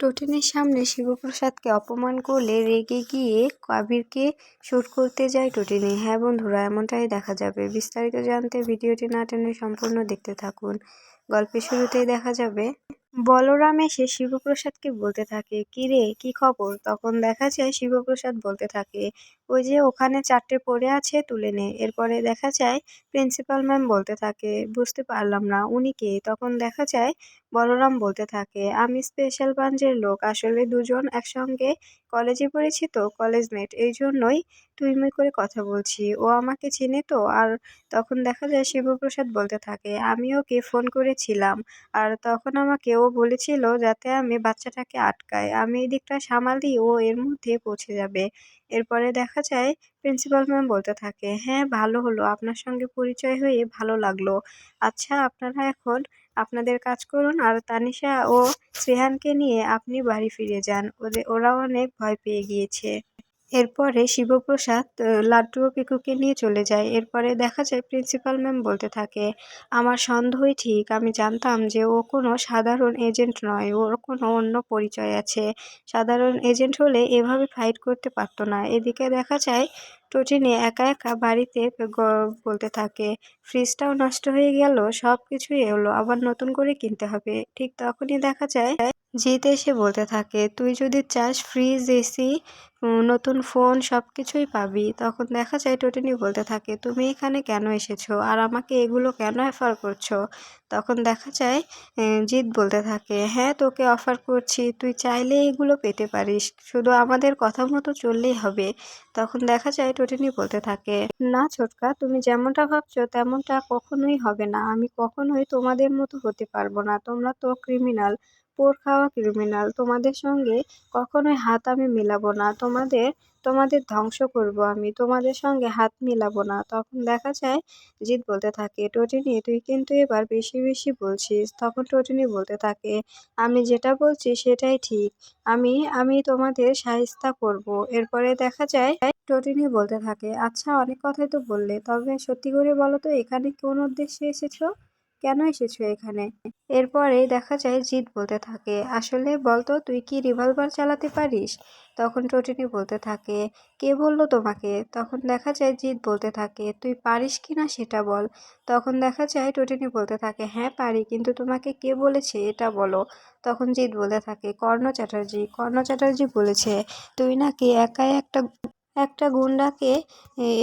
টোটেনের সামনে শিবপ্রসাদকে অপমান করলে রেগে গিয়ে কবিরকে শ্যুট করতে যায় টোটেনি। হ্যাঁ বন্ধুরা, এমনটাই দেখা যাবে। বিস্তারিত জানতে ভিডিওটি না টেনে সম্পূর্ণ দেখতে থাকুন। গল্পের শুরুতেই দেখা যাবে, বলরাম এসে শিবপ্রসাদকে বলতে থাকে, কি রে, কি খবর? তখন দেখা যায় শিবপ্রসাদ বলতে থাকে, ওই যে ওখানে চারটে পড়ে আছে, তুলে নে। এরপরে দেখা যায় প্রিন্সিপাল ম্যাম বলতে থাকে, বুঝতে পারলাম না, উনি কে? তখন দেখা যায় বলরাম বলতে থাকে, আমি স্পেশাল ব্রাঞ্চের লোক, আসলে দুজন একসঙ্গে কলেজে পড়েছি তো কলেজ মেট এই জন্যই তুই মুই করে কথা বলছি। ও আমাকে চেনে তো, আর তখন দেখা যায় শিবপ্রসাদ বলতে থাকে, আমি ওকে ফোন করেছিলাম, আর তখন আমাকে ও বলেছিল যাতে আমি বাচ্চাটাকে আটকাই। আমি এই দিকটা সামাল দিই, ও এর মধ্যে পৌঁছে যাবে। এরপরে দেখা যায় প্রিন্সিপাল ম্যাম বলতে থাকে হ্যাঁ ভালো হলো। আপনার সঙ্গে পরিচয় হয়ে ভালো লাগল। আচ্ছা আপনারা এখন আপনাদের কাজ করুন। আর তানিশা ও শ্রেহানকে নিয়ে আপনি বাড়ি ফিরে যান। ওদের ওরা অনেক ভয় পেয়ে গিয়েছে। এরপরে শিবপ্রসাদ লাড্ডু ও পিকুকে নিয়ে চলে যায়। এরপরে দেখা যায় প্রিন্সিপাল ম্যাম বলতে থাকে, আমার সন্দেহই ঠিক। আমি জানতাম যে ও কোনো সাধারণ এজেন্ট নয়। ওর কোনো অন্য পরিচয় আছে। সাধারণ এজেন্ট হলে এভাবে ফাইট করতে পারতো না। এদিকে দেখা যায় টোটিনি একা একা বাড়িতে বলতে থাকে। ফ্রিজটাও নষ্ট হয়ে গেল সব কিছুই এলো, আবার নতুন করে কিনতে হবে। ঠিক তখনই দেখা যায়, জিৎ এসে বলতে থাকে, তুই যদি চাস ফ্রিজ, এসি নতুন ফোন সব কিছুই পাবি। তখন দেখা যায় টোটিনি বলতে থাকে, তুমি এখানে কেন এসেছ? আর আমাকে এগুলো কেন অফার করছ? তখন দেখা যায় জিৎ বলতে থাকে হ্যাঁ তোকে অফার করছি, তুই চাইলে এগুলো পেতে পারিস। শুধু আমাদের কথা মতো চললেই হবে। তখন দেখা যায় টোটিনি বলতে থাকে, না ছোটকা, তুমি যেমনটা ভাবছ তেমনটা কখনোই হবে না। আমি কখনোই তোমাদের মতো হতে পারব না। তোমরা তো ক্রিমিনাল, পোর খাওয়া ক্রিমিনাল। তোমাদের সঙ্গে কখনোই হাত আমি মিলাবো না। তোমাদের তোমাদের ধ্বংস করব আমি, তোমাদের সঙ্গে হাত মিলাবো না। তখন দেখা যায়, জিৎ বলতে থাকে, টোটিনি, তুই কিন্তু এবার বেশি বেশি বলছিস। তখন টোটিনি বলতে থাকে, আমি যেটা বলছি সেটাই ঠিক। আমি আমি তোমাদের সাহিস্তা করব। এরপরে দেখা যায়, টোটিনি বলতে থাকে আচ্ছা অনেক কথাই তো বললে, তবে সত্যি করে বলো তো, এখানে কোন উদ্দেশ্যে এসেছ? কেন এসেছ এখানে? এরপরে দেখা যায় জিৎ বলতে থাকে, আসলে বলতো, তুই কি রিভলভার চালাতে পারিস? তখন টোটিনি বলতে থাকে, কে বলল তোমাকে? তখন দেখা যায় জিৎ বলতে থাকে, তুই পারিস কি না সেটা বল। তখন দেখা যায় টোটিনি বলতে থাকে হ্যাঁ পারি, কিন্তু তোমাকে কে বলেছে এটা বলো? তখন জিৎ বলতে থাকে, কর্ণ চ্যাটার্জি কর্ণ চ্যাটার্জি বলেছে, তুই নাকি একাই একটা একটা গুন্ডাকে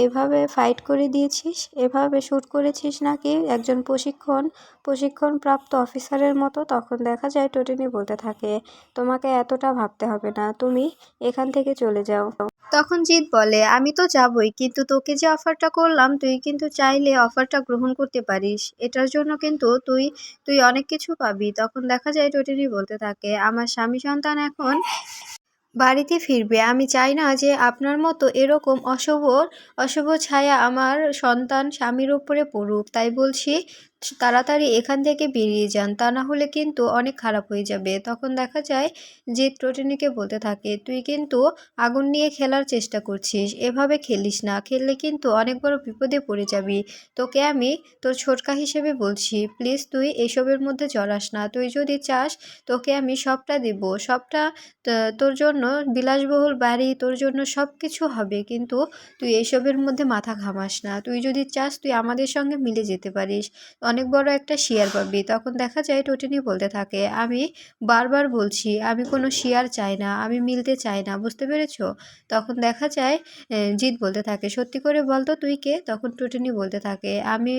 এভাবে ফাইট করে দিয়েছিস? এভাবে শ্যুট করেছিস নাকি? একজন প্রশিক্ষণ, প্রশিক্ষণপ্রাপ্ত অফিসারের মতো তখন দেখা যায় টোটিনি বলতে থাকে, তোমাকে এতটা ভাবতে হবে না, তুমি এখান থেকে চলে যাও। তখন জিৎ বলে, আমি তো যাবই, কিন্তু তোকে যে অফারটা করলাম, তুই কিন্তু চাইলে অফারটা গ্রহণ করতে পারিস। এটার জন্য কিন্তু তুই তুই অনেক কিছু পাবি। তখন দেখা যায় টোটিনি বলতে থাকে, আমার স্বামী সন্তান এখন বাড়িতে ফিরবে। আমি চাই না যে আপনার মতো এরকম অশুভ অশুভ ছায়া আমার সন্তান স্বামীর উপরে পড়ুক। তাই বলছি তাড়াতাড়ি এখান থেকে বেরিয়ে যান, তা না হলে কিন্তু অনেক খারাপ হয়ে যাবে। তখন দেখা যায় জিৎ টোটিনিকে বলতে থাকে, তুই কিন্তু আগুন নিয়ে খেলার চেষ্টা করছিস, এভাবে খেলিস না। খেললে কিন্তু অনেক বড় বিপদে পড়ে যাবি। তোকে আমি তোর ছোটকা হিসেবে বলছি, প্লিজ তুই এসবের মধ্যে জড়াস না। তুই যদি চাস তোকে আমি সবটা দেব। সবটা তোর জন্য বিলাসবহুল বাড়ি, তোর জন্য সব কিছু হবে। কিন্তু তুই এসবের মধ্যে মাথা ঘামাস না। তুই যদি চাস তুই আমাদের সঙ্গে মিলে যেতে পারিস। অনেক বড় একটা শেয়ার পাবি। তখন দেখা যায় টোটিনি বলতে থাকে, আমি বারবার বলছি, আমি কোনো শেয়ার চাই না, আমি মিলতে চাই না, বুঝতে পেরেছ? তখন দেখা যায় জিৎ বলতে থাকে, সত্যি করে বলতো তুই কে? তখন টোটিনি বলতে থাকে, আমি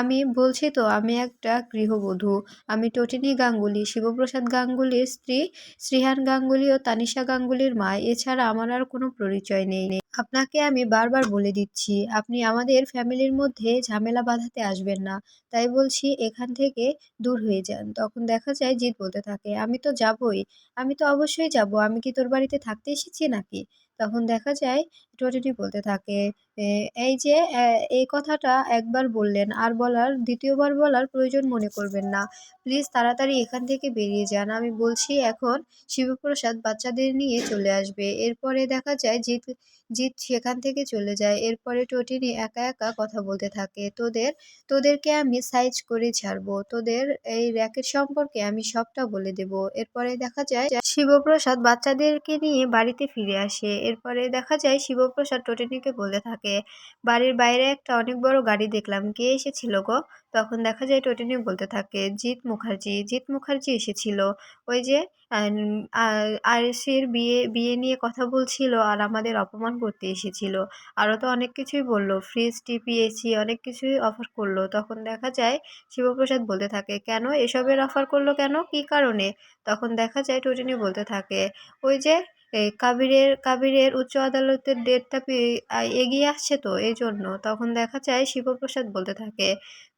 আমি বলছি তো, আমি একটা গৃহবধূ। আমি টোটিনি গাঙ্গুলি, শিবপ্রসাদ গাঙ্গুলির স্ত্রী, শ্রীহান গাঙ্গুলি ও তানিশা গাঙ্গুলির মা। এছাড়া আমার আর কোনো পরিচয় নেই। আপনাকে আমি বারবার বলে দিচ্ছি, আপনি আমাদের ফ্যামিলির মধ্যে ঝামেলা বাঁধাতে আসবেন না। তাই বলছি, এখান থেকে দূর হয়ে যান। তখন দেখা যায় জিৎ বলতে থাকে, আমি তো যাবই। আমি তো অবশ্যই যাব। আমি কি তোর বাড়িতে থাকতে এসেছি নাকি? তখন দেখা যায় টোটিনি বলতে থাকে এই যে এই কথাটা একবার বললেন, আর বলার, দ্বিতীয়বার বলার প্রয়োজন মনে করবেন না। প্লিজ তাড়াতাড়ি এখান থেকে বেরিয়ে যান। আমি বলছি এখন শিবপ্রসাদ বাচ্চাদের নিয়ে চলে আসবে। এরপরে দেখা যায় জিৎ জিৎ সেখান থেকে চলে যায়। এরপরে টোটিনি একা একা কথা বলতে থাকে। তোদের, তোদেরকে আমি সাইজ করে ছাড়বো। তোদের এই র্যাকেট সম্পর্কে আমি সবটা বলে দেব। এরপরে দেখা যায় শিবপ্রসাদ বাচ্চাদেরকে নিয়ে বাড়িতে ফিরে আসে। এরপরে দেখা যায় শিবপ্রসাদ টোটিনিকে বলে থাকে বাড়ির বাইরে একটা অনেক বড় গাড়ি দেখলাম, কে এসেছিল গো? তখন দেখা যায় টোটিনি বলতে থাকে, জিৎ মুখার্জি জিৎ মুখার্জি এসেছিল। ওই যে আর আরসির বিয়ে বিয়ে নিয়ে কথা বলছিল আর আমাদের অপমান করতে এসেছিল। আরও তো অনেক কিছুই বলল, ফ্রিজ টিপি এসি অনেক কিছুই অফার করল। তখন দেখা যায় শিবপ্রসাদ বলতে থাকে, কেন এসবের অফার করল কেন? কী কারণে? তখন দেখা যায় টোটিনি বলতে থাকে, ওই যে কাবিরের কাবিরের উচ্চ আদালতের ডেটটা এগিয়ে আসছে তো, এই জন্য। তখন দেখা যায় শিবপ্রসাদ বলতে থাকে,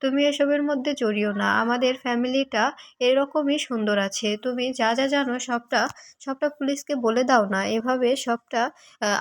তুমি এসবের মধ্যে জড়িও না, আমাদের ফ্যামিলিটা এরকমই সুন্দর আছে। তুমি যা যা জানো, সবটা সবটা পুলিশকে বলে দাও না। এভাবে সবটা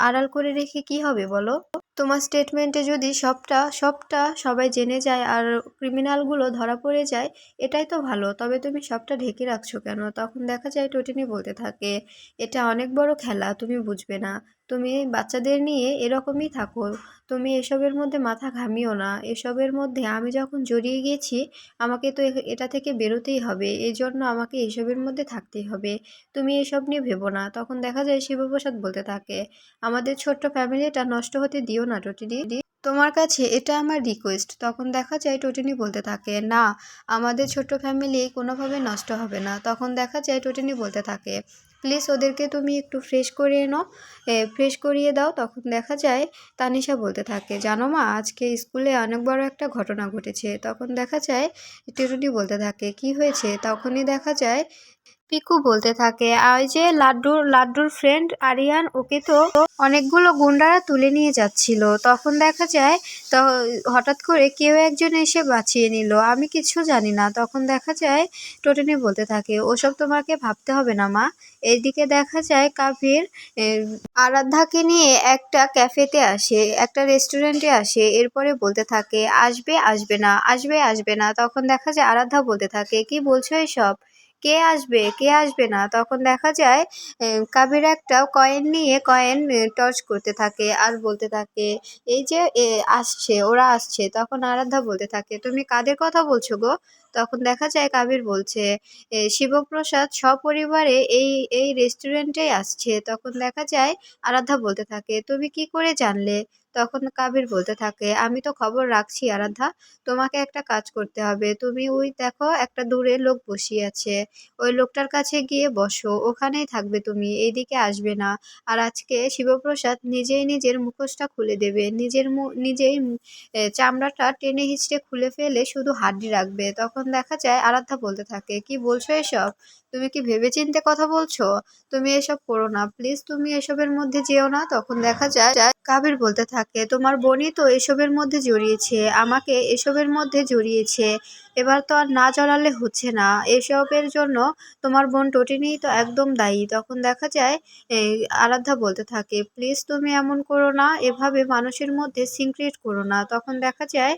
আড়াল করে রেখে কি হবে বলো? তোমার স্টেটমেন্টে যদি সবটা সবটা সবাই জেনে যায় আর ক্রিমিনালগুলো ধরা পড়ে যায়, এটাই তো ভালো। তবে তুমি সবটা ঢেকে রাখছো কেন? তখন দেখা যায় টোটিনি বলতে থাকে, এটা অনেক বড় খেলা, তুমি বুঝবে না। তুমি বাচ্চাদের নিয়ে এরকমই থাকো। তুমি এসবের মধ্যে মাথা ঘামিও না। এসবের মধ্যে আমি যখন জড়িয়ে গিয়েছি আমাকে তো এটা থেকে বেরোতেই হবে। এই জন্য আমাকে এসবের মধ্যে থাকতেই হবে। তুমি এসব নিয়ে ভেবো না। তখন দেখা যায় শিবপ্রসাদ বলতে থাকে, আমাদের ছোট্ট ফ্যামিলিটা নষ্ট হতে দিও না, টোটিনি। তোমার কাছে এটা আমার রিকোয়েস্ট তখন দেখা যায় টোটিনি বলতে থাকে, না, আমাদের ছোট্ট ফ্যামিলি কোনোভাবে নষ্ট হবে না। তখন দেখা যায় টোটিনি বলতে থাকে প্লিজ ওদেরকে তুমি একটু ফ্রেশ করিয়ে নাও। ফ্রেশ করিয়ে দাও, তখন দেখা যায় তানিশা বলতে থাকে, জানো মা, আজকে স্কুলে অনেক বড় একটা ঘটনা ঘটেছে। তখন দেখা যায় টেরুনি বলতে থাকে, কি হয়েছে? তখনই দেখা যায় পিকু বলতে থাকে ওই যে লাড্ডুর লাড্ডুর ফ্রেন্ড আরিয়ান, ওকে তো অনেকগুলো গুন্ডারা তুলে নিয়ে যাচ্ছিল। তখন দেখা যায়, তো হঠাৎ করে কেউ একজন এসে বাঁচিয়ে নিল। আমি কিছু জানি না। তখন দেখা যায় টোটেনি বলতে থাকে, ওসব তোমাকে ভাবতে হবে না, মা। এইদিকে দেখা যায়, কাভির আরাধ্যাকে নিয়ে একটা ক্যাফেতে আসে, একটা রেস্টুরেন্টে আসে। এরপরে বলতে থাকে, আসবে আসবে না, আসবে আসবে না। তখন দেখা যায়, আরাধ্যা বলতে থাকে, কি বলছো এসব? কে আসবে কে আসবে না? তখন দেখা যায় কাবির একটা কয়েন নিয়ে কয়েন টর্চ করতে থাকে আর বলতে থাকে, এই যে আসছে, ওরা আসছে। তখন আরাধ্যা বলতে থাকে, তুমি কাদের কথা বলছো গো? তখন দেখা যায় কাবির বলছে শিবপ্রসাদ সপরিবারে এই এই রেস্টুরেন্টেই আসছে। তখন দেখা যায়, আরাধ্যা বলতে থাকে, তুমি কি করে জানলে? তখন কাবির বলতে থাকে, আমি তো খবর রাখছি আরাধ্যা, তোমাকে একটা কাজ করতে হবে। তুমি ওই দেখো, একটা দূরে লোক বসিয়ে আছে। ওই লোকটার কাছে গিয়ে বসো, ওখানেই থাকবে তুমি এইদিকে আসবে না। আর আজকে শিবপ্রসাদ নিজেই নিজের মুখোশটা খুলে দেবে। নিজের নিজেই চামড়াটা টেনে হিচড়ে খুলে ফেলে শুধু হাড্ডি রাখবে। তখন দেখা যায় আরাধ্যা বলতে থাকে, কি বলছো এসব? তুমি কি ভেবেচিন্তে কথা বলছো? তুমি এসব করো না, প্লিজ তুমি এসবের মধ্যে যেও না। তখন দেখা যায় কাবির বলতে থাকে তোমার বোনই তো এসবের মধ্যে জড়িয়েছে, আমাকে এসবের মধ্যে জড়িয়েছে। এবার তো আর না জড়ালে হচ্ছে না। এসবের জন্য তোমার বোন টটিনিই তো একদম দায়ী। তখন দেখা যায় আরাধ্যা বলতে থাকে, প্লিজ তুমি এমন করো না, এভাবে মানুষের মধ্যে সিনক্রিয়েট করো না। তখন দেখা যায়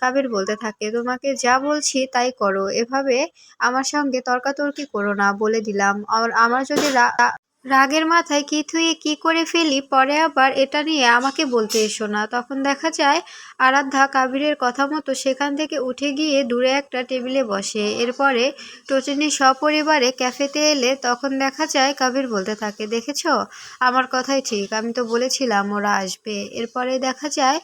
কাবির বলতে থাকে, তোমাকে যা বলছি তাই করো। এভাবে আমার সঙ্গে তর্কাতর্কি করো না। বলে দিলাম। আর আমার যদি রাগের মাথায় কি থুয়ে কি করে ফেলি? পরে আবার এটা নিয়ে আমাকে বলতে এসো না। তখন দেখা যায়, আরাধ্যা কাবিরের কথা মতো সেখান থেকে উঠে গিয়ে দূরে একটা টেবিলে বসে। এরপরে টচিনি সপরিবারে ক্যাফেতে এলে তখন দেখা যায়, কাবির বলতে থাকে, দেখেছ? আমার কথাই ঠিক, আমি তো বলেছিলাম ওরা আসবে। এরপরে দেখা যায়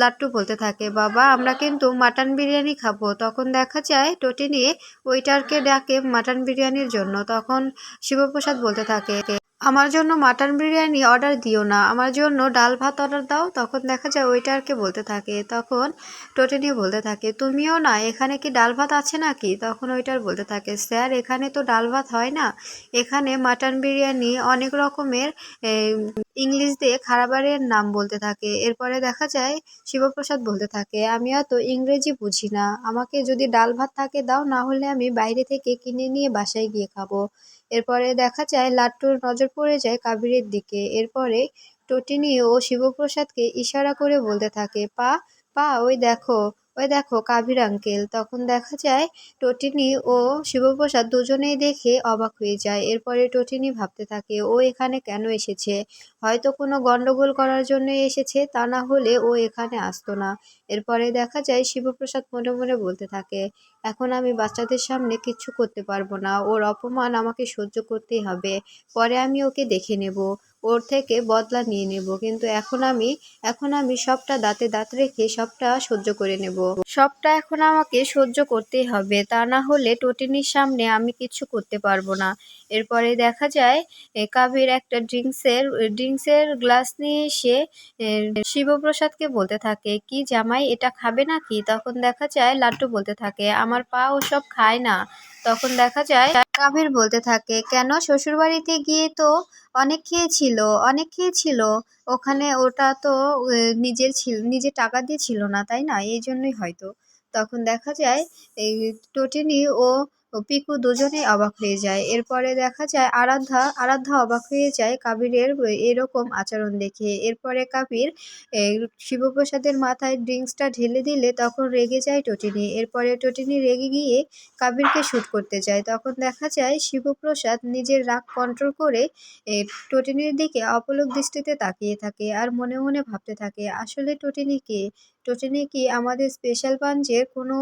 লাট্টু বলতে থাকে, বাবা, আমরা কিন্তু মাটন বিরিয়ানি খাব। তখন দেখা যায় টটিনি ওইটারকে ডাকে মাটন বিরিয়ানির জন্য। তখন শিবপ্রসাদ বলতে থাকে আমার জন্য মাটন বিরিয়ানি অর্ডার দিও না। আমার জন্য ডাল ভাত অর্ডার দাও। তখন দেখা যায় ওইটারকে বলতে থাকে। তখন টোটেনি বলতে থাকে, তুমিও না, এখানে কি ডাল ভাত আছে নাকি? তখন ওইটার বলতে থাকে, স্যার, এখানে তো ডাল ভাত হয় না। এখানে মাটন বিরিয়ানি অনেক রকমের ইংলিশ দিয়ে খাবারের নাম বলতে থাকে। এরপরে দেখা যায়, শিবপ্রসাদ বলতে থাকে, আমি অত ইংরেজি বুঝি না। আমাকে যদি ডাল ভাত থাকে দাও, না হলে আমি বাইরে থেকে কিনে নিয়ে বাসায় গিয়ে খাব। এরপরে দেখা যায় লাট্টুর নজর পড়ে যায় কাবিরের দিকে। এরপরে টটিনি ও শিবপ্রসাদকে ইশারা করে বলতে থাকে, পা পা, ওই দেখো। ওই দেখো কাবির আঙ্কেল তখন দেখা যায় টটিনি ও শিবপ্রসাদ দুজনেই দেখে অবাক হয়ে যায়। এরপরে টটিনি ভাবতে থাকে, ও এখানে কেন এসেছে? হয়তো কোনো গন্ডগোল করার জন্য এসেছে, তা না হলে ও এখানে আসতো না। এরপরে দেখা যায় শিবপ্রসাদ মনে মনে বলতে থাকে, এখন আমি বাচ্চাদের সামনে কিচ্ছু করতে পারব না। ওর অপমান আমাকে সহ্য করতেই হবে। পরে আমি ওকে দেখে নেব। ওর থেকে বদলা নিয়ে নেব। কিন্তু এখন আমি এখন আমি সবটা দাঁতে দাঁত রেখে সবটা সহ্য করে নেব। সবটা এখন আমাকে সহ্য করতেই হবে। তা না হলে টটিনির সামনে আমি কিছু করতে পারব না। এরপরে দেখা যায় কাবির একটা ড্রিঙ্কসের ড্রিঙ্কসের গ্লাস নিয়ে এসে শিবপ্রসাদকে বলতে থাকে, কি জামাই, এটা খাবে নাকি? তখন দেখা যায়, লাড্ডু বলতে থাকে, আমার পা ওসব খায় না। তখন দেখা যায় কাবির বলতে থাকে, কেন? শ্বশুরবাড়িতে গিয়ে তো অনেক খেয়েছিল অনেক খেয়েছিল। ওখানে ওটা তো নিজের ছিল, নিজে টাকা দিয়ে ছিল না, তাই না? এই জন্যই হয়তো। তখন দেখা যায়, এই, টোটিনি ও ও পিকু দুজনেই অবাক হয়ে যায়। এরপরে দেখা যায় আরাধ্যা আরাধ্যা অবাক হয়ে যায় কাবিরের এরকম আচরণ দেখে। এরপরে কাবির শিবপ্রসাদের মাথায় ড্রিঙ্কসটা ঢেলে দিলে তখন রেগে যায় টটিনি। এরপরে টটিনি রেগে গিয়ে কাবিরকে শ্যুট করতে যায়। তখন দেখা যায় শিবপ্রসাদ নিজের রাগ কন্ট্রোল করে টটিনির দিকে অপলক দৃষ্টিতে তাকিয়ে থাকে আর মনে মনে ভাবতে থাকে, আসলে টটিনি কে? টটিনি কি আমাদের স্পেশাল ব্রাঞ্চের কোনো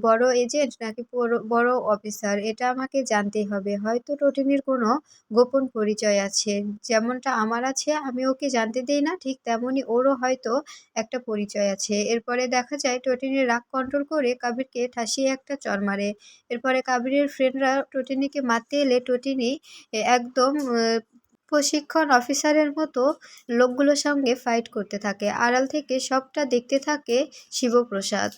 বড় এজেন্ট নাকি বড়- অফিসার? এটা আমাকে জানতেই হবে। হয়তো টটিনির কোনো গোপন পরিচয় আছে। যেমনটা আমার আছে, আমি ওকে জানতে দিই না, ঠিক তেমনই ওরও হয়তো একটা পরিচয় আছে। এরপরে দেখা যায় টটিনির রাগ কন্ট্রোল করে কাবিরকে ঠাসিয়ে একটা চর মারে। এরপরে কাবিরের ফ্রেন্ডরা টটিনিকে মারতে এলে টটিনি একদম প্রশিক্ষণ অফিসারের মতো লোকগুলোর সঙ্গে ফাইট করতে থাকে। আড়াল থেকে সবটা দেখতে থাকে শিবপ্রসাদ।